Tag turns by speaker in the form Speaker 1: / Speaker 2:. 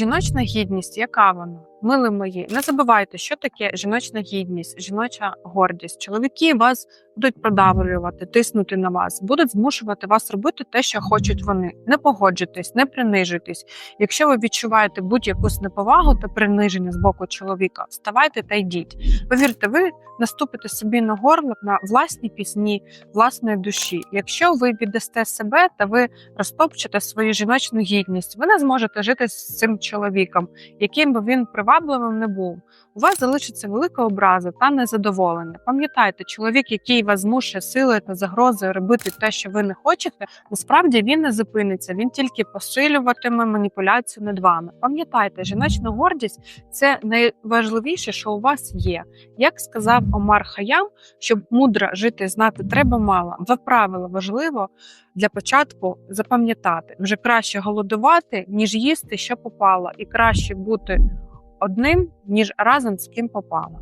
Speaker 1: Жіночна гідність, яка вона? Мили мої, не забувайте, що таке жіночна гідність, жіноча гордість. Чоловіки вас будуть продавлювати, тиснути на вас, будуть змушувати вас робити те, що хочуть вони. Не погоджуйтесь, не принижуйтесь. Якщо ви відчуваєте будь-якусь неповагу та приниження з боку чоловіка, вставайте та йдіть. Повірте, ви наступите собі на горло на власні пісні власної душі. Якщо ви віддасте себе та ви розтопчете свою жіночну гідність, ви не зможете жити з цим чоловіком, яким би він привабливим не був. У вас залишиться велика образа та незадоволення. Пам'ятайте, чоловік, який вас змушує силою та загрозою робити те, що ви не хочете, насправді він не зупиниться, він тільки посилюватиме маніпуляцію над вами. Пам'ятайте, жіночна гордість це найважливіше, що у вас є. Як сказав Омар Хаям, щоб мудро жити, знати треба мало. Два правила важливо для початку запам'ятати: вже краще голодувати, ніж їсти, що попало, і краще бути одним, ніж разом з ким попало.